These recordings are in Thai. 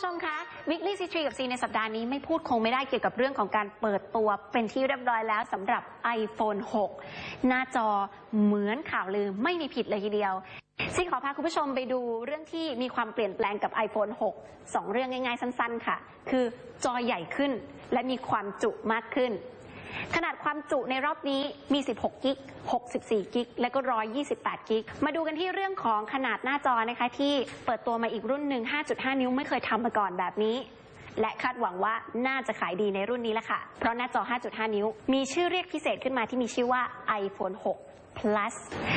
ผู้ชมคะ Weekly c 3 กับ C ในสัปดาห์นี้ไม่พูดคงไม่ได้เกี่ยวกับเรื่องของการเปิดตัวเป็นที่เรียบร้อยแล้วสำหรับ iPhone 6 หน้าจอเหมือนข่าวลือไม่มีผิดเลยทีเดียวซีขอพาคุณผู้ชมไปดูเรื่องที่มีความเปลี่ยนแปลงกับ iPhone 6สองเรื่องง่ายๆสั้น ๆ ค่ะ คือจอใหญ่ขึ้นและมีความจุมากขึ้น ขนาดความจุในรอบนี้มี 16 กิก 64 กิก และก็ 128 กิก มาดูกันที่เรื่องของขนาดหน้าจอนะคะ ที่เปิดตัวมาอีกรุ่นหนึ่ง 5.5 นิ้วไม่เคยทำมาก่อนแบบนี้ และคาดหวังว่าน่าจะขายดีในรุ่นนี้แหละค่ะ เพราะหน้าจอ 5.5 นิ้ว มีชื่อเรียกพิเศษขึ้นมาที่มีชื่อว่า iPhone 6 Plus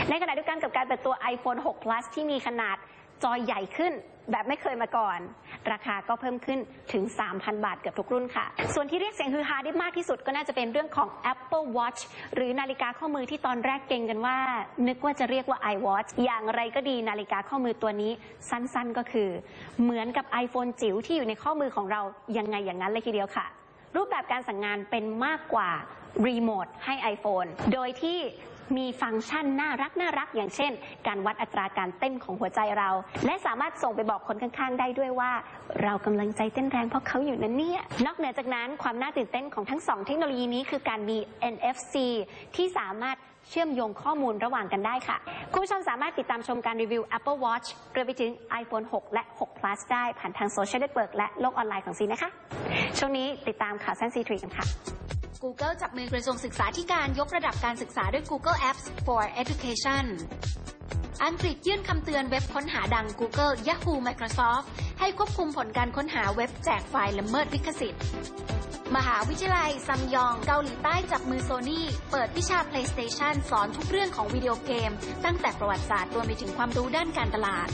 ในขณะเดียวกันกับการเปิดตัว iPhone 6 Plus ที่มีขนาด จอใหญ่ขึ้นแบบไม่เคยมาก่อน ราคาก็เพิ่มขึ้นถึง 3,000 บาทเกือบทุกรุ่นค่ะ ส่วนที่เรียกเสียงฮือฮาได้มากที่สุดก็น่าจะเป็นเรื่องของ Apple Watch หรือนาฬิกาข้อมือที่ตอนแรกเก่งกันว่า นึกว่าจะเรียกว่า iWatch อย่างไรก็ดีนาฬิกาข้อมือตัวนี้สั้นๆก็คือ เหมือนกับ iPhone จิ๋วที่อยู่ในข้อมือของเรายังไงอย่างนั้นเลยทีเดียวค่ะ รูปแบบการสั่งงานเป็นมากกว่ารีโมทให้ iPhone โดยที่มีฟังก์ชันน่ารักน่ารักอย่างเช่น การวัดอัตราการเต้นของหัวใจเรา และสามารถส่งไปบอกคนข้างๆ ได้ด้วยว่า เรากำลังใจเต้นแรงเพราะเขาอยู่นั้นเนี่ย นอกเหนือจากนั้นความน่าตื่นเต้นของทั้งสองเทคโนโลยีนี้คือการมี NFC ที่สามารถเชื่อมโยงข้อมูลระหว่างกันได้ค่ะ คุณผู้ชมสามารถติดตามชมการรีวิว Apple Watch รวมไปถึง iPhone 6 และ 6 Plus ได้ผ่านทางโซเชียลเน็ตเวิร์กและโลกออนไลน์ของซีนะคะ ช่วงนี้ติดตามข่าวสั้นซีทรีกันค่ะ Google จับมือกระทรวงศึกษาธิการยกระดับการศึกษาด้วย Google Apps for Education อังกฤษยื่นคำเตือนเว็บค้นหาดัง Google Yahoo Microsoft ให้ควบคุมผลการค้นหาเว็บแจกไฟล์ละเมิดลิขสิทธิ์ มหาวิทยาลัยซัมยองเกาหลีใต้จับมือโซนี่เปิดวิชา PlayStation สอนทุกเรื่องของวิดีโอเกม ตั้งแต่ประวัติศาสตร์รวมไปถึงความรู้ด้านการตลาด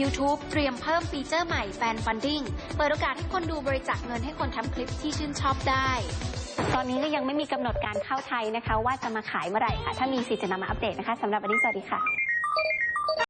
YouTube เตรียมเพิ่มฟีเจอร์ใหม่แฟนฟันดิ้งเปิดโอกาสให้คนดูบริจาคเงินให้คนทำคลิปที่ชื่นชอบได้ ตอนนี้ก็ยังไม่มีกำหนดการเข้าไทยนะคะ ว่าจะมาขายเมื่อไหร่ค่ะ ถ้ามีสิทธิ์จะนำมาอัปเดตนะคะสำหรับวันนี้สวัสดีค่ะ